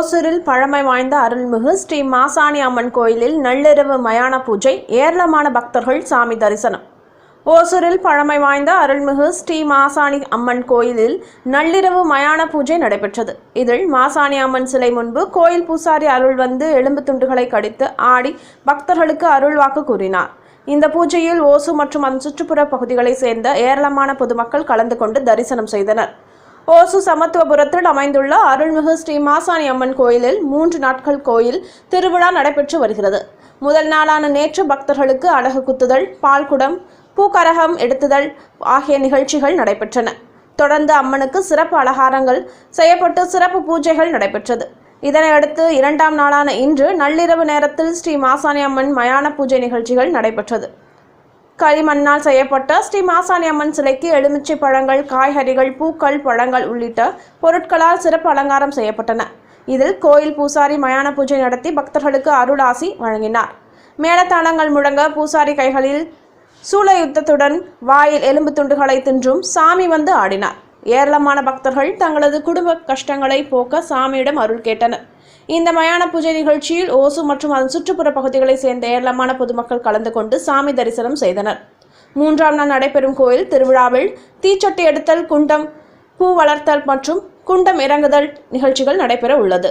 ஓசூரில் பழமை வாய்ந்த அருள்மிகு ஸ்ரீ மாசாணி அம்மன் கோயிலில் நள்ளிரவு மயான பூஜை ஏராளமான பக்தர்கள் சாமி தரிசனம். ஓசூரில் பழமை வாய்ந்த அருள்மிகு ஸ்ரீ மாசாணி அம்மன் கோயிலில் நள்ளிரவு மயான பூஜை நடைபெற்றது. இதில் மாசாணி அம்மன் சிலை முன்பு கோயில் பூசாரி அருள் வந்து எலும்பு துண்டுகளை கடித்து ஆடி பக்தர்களுக்கு அருள்வாக்கு கூறினார். இந்த பூஜையில் ஓசு மற்றும் அதன் சுற்றுப்புற பகுதிகளைச் சேர்ந்த ஏராளமான பொதுமக்கள் கலந்து கொண்டு தரிசனம் செய்தனர். ஓசு சமத்துவபுரத்தில் அமைந்துள்ள அருள்மிகு ஸ்ரீ மாசாணி அம்மன் கோயிலில் மூன்று நாட்கள் கோயில் திருவிழா நடைபெற்று வருகிறது. முதல் நாளான நேற்று பக்தர்களுக்கு அழகு குத்துதல் பால்குடம் பூக்கரகம் எடுத்துதல் ஆகிய நிகழ்ச்சிகள் நடைபெற்றன. தொடர்ந்து அம்மனுக்கு சிறப்பு அலகாரங்கள் செய்யப்பட்டு சிறப்பு பூஜைகள் நடைபெற்றது. இதனையடுத்து இரண்டாம் நாளான இன்று நள்ளிரவு நேரத்தில் ஸ்ரீ மாசாணி அம்மன் மயான பூஜை நிகழ்ச்சிகள் நடைபெற்றது. களிமண்ணால் செய்யப்பட்ட ஸ்ரீ மாசாணி அம்மன் சிலைக்கு எலுமிச்சை பழங்கள் காய்கறிகள் பூக்கள் பழங்கள் உள்ளிட்ட பொருட்களால் சிறப்பு அலங்காரம் செய்யப்பட்டன. இதில் கோயில் பூசாரி மயான பூஜை நடத்தி பக்தர்களுக்கு அருளாசி வழங்கினார். மேளதாளங்கள் முழங்க பூசாரி கைகளில் சூளயுத்தத்துடன் வாயில் எலும்பு துண்டுகளை தின்றும் சாமி வந்து ஆடினார். ஏராளமான பக்தர்கள் தங்களது குடும்ப கஷ்டங்களை போக்க சாமியிடம் அருள் கேட்டனர். இந்த மயான பூஜை நிகழ்ச்சியில் ஓசு மற்றும் அதன் சுற்றுப்புற பகுதிகளை சேர்ந்த ஏராளமான பொதுமக்கள் கலந்து கொண்டு சாமி தரிசனம் செய்தனர். மூன்றாம் நாள் நடைபெறும் கோயில் திருவிழாவில் தீச்சட்டி எடுத்தல் குண்டம் பூ வளர்த்தல் மற்றும் குண்டம் இறங்குதல் நிகழ்ச்சிகள் நடைபெற உள்ளது.